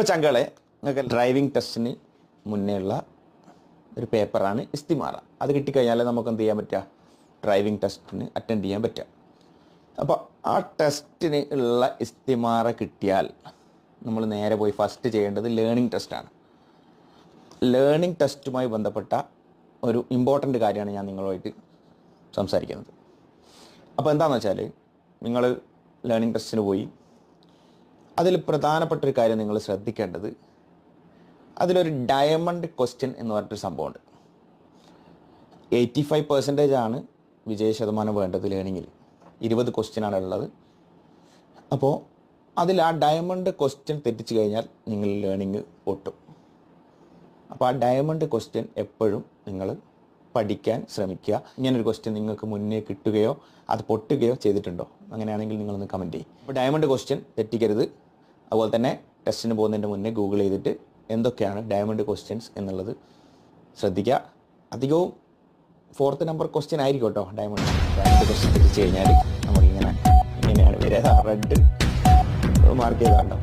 അപ്പോൾ ചങ്കളെ നിങ്ങൾക്ക് ഡ്രൈവിംഗ് ടെസ്റ്റിന് മുന്നേ ഉള്ള ഒരു പേപ്പറാണ് ഇസ്തിമാറ. അത് കിട്ടിക്കഴിഞ്ഞാൽ നമുക്ക് എന്ത് ചെയ്യാൻ പറ്റുക ഡ്രൈവിംഗ് ടെസ്റ്റിന് അറ്റൻഡ് ചെയ്യാൻ പറ്റുക അപ്പോൾ ആ ടെസ്റ്റിന് ഉള്ള ഇസ്തിമാറ കിട്ടിയാൽ നമ്മൾ നേരെ പോയി ഫസ്റ്റ് ചെയ്യേണ്ടത് ലേണിംഗ് ടെസ്റ്റാണ് ലേണിംഗ് ടെസ്റ്റുമായി ബന്ധപ്പെട്ട ഒരു ഇമ്പോർട്ടന്റ് കാര്യമാണ് ഞാൻ നിങ്ങളുമായിട്ട് സംസാരിക്കുന്നത്. അപ്പോൾ എന്താണെന്ന് വെച്ചാൽ നിങ്ങൾ ലേണിംഗ് ടെസ്റ്റിന് പോയി അതിൽ പ്രധാനപ്പെട്ട ഒരു കാര്യം നിങ്ങൾ ശ്രദ്ധിക്കേണ്ടത് അതിലൊരു ഡയമണ്ട് ക്വസ്റ്റ്യൻ എന്ന് പറഞ്ഞിട്ടൊരു സംഭവമുണ്ട്. എയ്റ്റി ഫൈവ് പെർസെന്റേജ് ആണ് വിജയ ശതമാനം വേണ്ടത് ലേണിങ്ങിൽ ഇരുപത് ക്വസ്റ്റ്യനാണ് ഉള്ളത്. അപ്പോൾ അതിൽ ആ ഡയമണ്ട് ക്വസ്റ്റ്യൻ തെറ്റിച്ച് കഴിഞ്ഞാൽ നിങ്ങൾ ലേണിങ് ഒട്ടും. അപ്പോൾ ആ ഡയമണ്ട് ക്വസ്റ്റ്യൻ എപ്പോഴും നിങ്ങൾ പഠിക്കാൻ ശ്രമിക്കുക. ഇങ്ങനൊരു ക്വസ്റ്റ്യൻ നിങ്ങൾക്ക് മുന്നേ കിട്ടുകയോ അത് പൊട്ടുകയോ ചെയ്തിട്ടുണ്ടോ? അങ്ങനെയാണെങ്കിൽ നിങ്ങളൊന്ന് കമന്റ് ചെയ്യും. അപ്പോൾ ഡയമണ്ട് ക്വസ്റ്റ്യൻ തെറ്റിക്കരുത്. അതുപോലെ തന്നെ ടെസ്റ്റിന് പോകുന്നതിന്റെ മുന്നേ ഗൂഗിൾ ചെയ്തിട്ട് എന്തൊക്കെയാണ് ഡയമണ്ട് ക്വസ്റ്റ്യൻസ് എന്നുള്ളത് ശ്രദ്ധിക്കുക. അധികവും ഫോർത്ത് നമ്പർ ക്വസ്റ്റ്യൻ ആയിരിക്കും കേട്ടോ ഡയമണ്ട് ഡയമണ്ട് ക്വസ്റ്റ്യൻ തിരിച്ചു കഴിഞ്ഞാൽ നമ്മളിങ്ങനെ ഇങ്ങനെയാണ് വരിക. Red mark ചെയ്താണ്ടോ